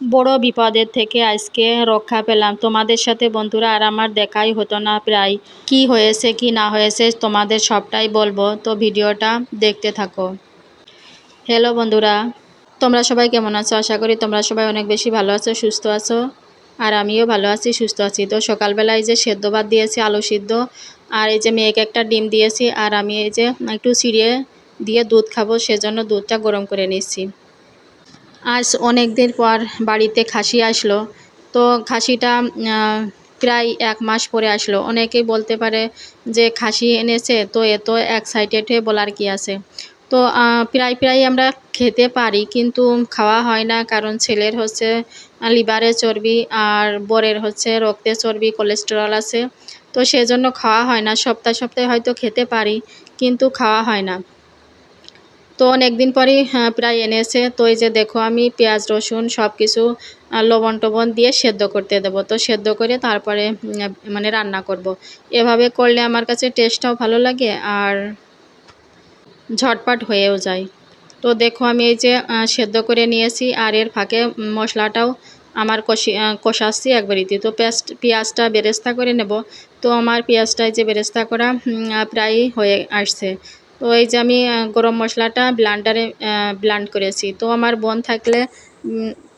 বড় বিপদের থেকে আজকে রক্ষা পেলাম। তোমাদের সাথে বন্ধুরা আর আমার দেখাই হতো না প্রায়। কি হয়েছে, কি না হয়েছে, তোমাদের সবটাই বলব। তো ভিডিওটা দেখতে থাকো। হ্যালো বন্ধুরা, তোমরা সবাই কেমন আছো? আশা করি তোমরা সবাই অনেক বেশি ভালো আছো, সুস্থ আছো। আর আমিও ভালো আছি, সুস্থ আছি। তো সকালবেলায় যে সেদ্ধ ভাত দিয়েছি, আলু সিদ্ধ, আর এই যে মেয়েকে একটা ডিম দিয়েছি, আর আমি এই যে একটু সিঁড়িয়ে দিয়ে দুধ খাব, সেজন্য দুধটা গরম করে নিচ্ছি। আজ অনেক দিন পর বাড়িতে খাসি আসলো। তো খাসিটা প্রায় এক মাস পরে আসলো। অনেকেই বলতে পারে যে খাসি এনেছে, তো এত এক্সাইটেড হয়ে বলার কি আছে। তো প্রায় প্রায় আমরা খেতে পারি, কিন্তু খাওয়া হয় না, কারণ ছেলের হচ্ছে লিভারে চর্বি আর বরের হচ্ছে রক্তে চর্বি কোলেস্টেরল আছে। তো সেজন্য খাওয়া হয় না। সপ্তাহে সপ্তাহে হয়তো খেতে পারি, কিন্তু খাওয়া হয় না। তো অনেক দিন পরই প্রায় এনেছে। তো এই যে দেখো, আমি পেঁয়াজ, রসুন সব কিছু লবণ টবণ দিয়ে সেদ্ধ করতে দেবো। তো সেদ্ধ করে তারপরে মানে রান্না করব। এভাবে করলে আমার কাছে টেস্টটাও ভালো লাগে আর ঝটপট হয়েও যায়। তো দেখো, আমি এই যে সেদ্ধ করে নিয়েছি আর এর ফাঁকে মশলাটাও আমার কষি কষাচ্ছি একবারইতে তো পেঁয়াজ, পেঁয়াজটা বেরেস্তা করে নেব। তো আমার পেঁয়াজটাই যে বেরেস্তা করা প্রায় হয়ে আসছে। তো এই যে আমি গরম মশলাটা ব্লান্ডারে ব্লান্ড করেছি। তো আমার বোন থাকলে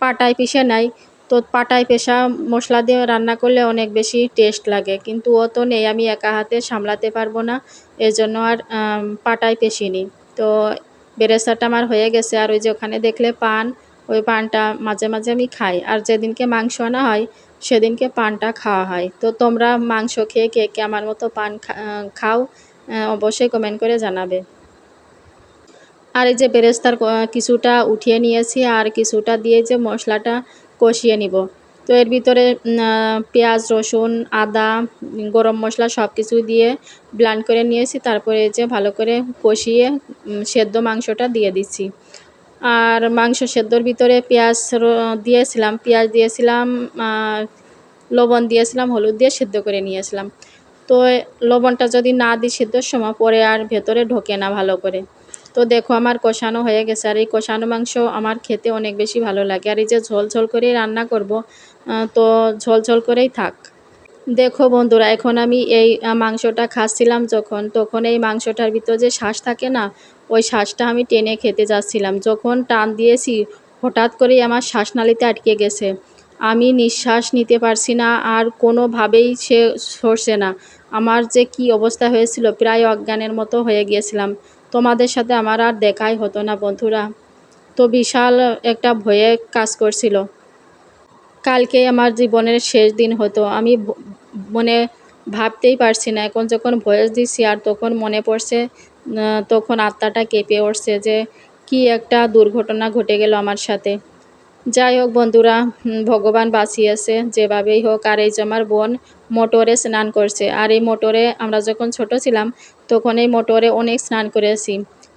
পাটায় পিষে নাই তো পাটায় পেশা মশলা দিয়ে রান্না করলে অনেক বেশি টেস্ট লাগে। কিন্তু ও তো নেই, আমি একা হাতে সামলাতে পারব না। এর জন্য আর পাটায় পেশিনি তো বেরেস্তাটা আমার হয়ে গেছে। আর ওই যে ওখানে দেখলে পান, ওই পানটা মাঝে মাঝে আমি খাই। আর যেদিনকে মাংস আনা হয়, সেদিনকে পানটা খাওয়া হয়। তো তোমরা মাংস খেয়ে কে কে আমার মতো পান খাও। অবশ্যই কমেন্ট করে জানাবে। আর এই যে বেরেস্তার কিছুটা উঠিয়ে নিয়েছি আর কিছুটা দিয়ে যে মশলাটা কষিয়ে নিব। তো এর ভিতরে পেঁয়াজ, রসুন, আদা, গরম মশলা সব কিছু দিয়ে ব্লান্ড করে নিয়েছি। তারপরে যে ভালো করে কষিয়ে সেদ্ধ মাংসটা দিয়ে দিচ্ছি। আর মাংস সেদ্ধর ভিতরে পেঁয়াজ দিয়েছিলাম পেঁয়াজ দিয়েছিলাম লবণ দিয়েছিলাম, হলুদ দিয়ে সেদ্ধ করে নিয়েছিলাম। তো লবণটা যদি না দিই সিদ্ধর সময়, পরে আর ভেতরে ঢোকে না ভালো করে। তো দেখো আমার কষানো হয়ে গেছে, আর এই কষানো মাংস আমার খেতে অনেক বেশি ভালো লাগে। আর এই যে ঝোল ঝোল করেই রান্না করব তো ঝোল ঝোল করেই থাক। দেখো বন্ধুরা, এখন আমি এই মাংসটা খাচ্ছিলাম যখন, তখন এই মাংসটার ভিতর যে শ্বাস থাকে না, ওই শ্বাসটা আমি টেনে খেতে যাচ্ছিলাম। যখন টান দিয়েছি, হঠাৎ করেই আমার শ্বাসনালীতে আটকে গেছে। আমি নিঃশ্বাস নিতে পারছি না, আর কোনোভাবেই সে সরছে না। আমার যে কি অবস্থা হয়েছিল, প্রায় অজ্ঞানের মতো হয়ে গিয়েছিলাম। তোমাদের সাথে আমার আর দেখাই হতো না, বন্ধুরা। তো বিশাল একটা ভয়ে কাজ করছিল। কালকে আমার জীবনের শেষ দিন হতো। আমি মনে ভাবতেই পারছি না, এখন যখন ভয়েস দিচ্ছি আর তখন মনে পড়ছে তখন আত্মাটা কেঁপে উঠছে যে কি একটা দুর্ঘটনা ঘটে গেল আমার সাথে। যাই হোক বন্ধুরা ভগবান বাঁচিয়েছে যেভাবেই হোক। আর এই যে আমার বোন মোটরে স্নান করছে, আর এই মোটরে আমরা যখন ছোট ছিলাম, তখন এই মোটরে অনেক স্নান করেছি।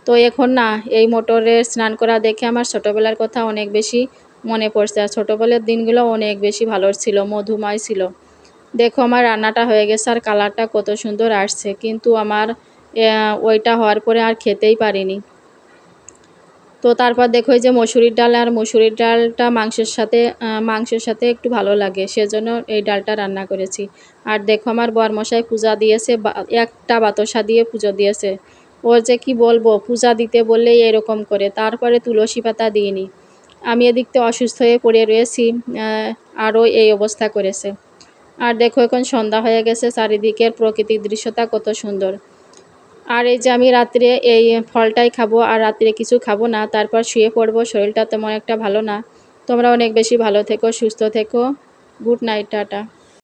তো এখন না, এই মোটরে স্নান করা দেখে আমার ছোটোবেলার কথা অনেক বেশি মনে পড়ছে, আর ছোটোবেলার দিনগুলো অনেক বেশি ভালো ছিল, মধুময় ছিল। দেখো আমার রান্নাটা হয়ে গেছে, আর কালারটা কত সুন্দর আসছে, কিন্তু আমার ওইটা হওয়ার পরে আর খেতেই পারিনি। তো তারপর দেখো যে মসুরির ডাল আর মসুরির ডালটা মাংসের সাথে মাংসের সাথে একটু ভালো লাগে, সেজন্য এই ডালটা রান্না করেছি। আর দেখো আমার বরমশাই পূজা দিয়েছে একটা বাতসা দিয়ে পুজো দিয়েছে। ওর যে কি বলব, পূজা দিতে বললেই এরকম করে, তারপরে তুলসী পাতা দিইনি। আমি এদিকতে অসুস্থ হয়ে পড়ে রয়েছি আরও এই অবস্থা করেছে। আর দেখো এখন সন্ধ্যা হয়ে গেছে, চারিদিকের প্রকৃতির দৃশ্যটা কত সুন্দর। আর এই যে আমি রাত্রে এই ফলটাই খাব আর রাত্রে কিছু খাব না, তারপর শুয়ে পড়ব, শরীরটা তেমন একটা ভালো না। তোমরা অনেক বেশি ভালো থেকো, সুস্থ থেকো। Good night, tata.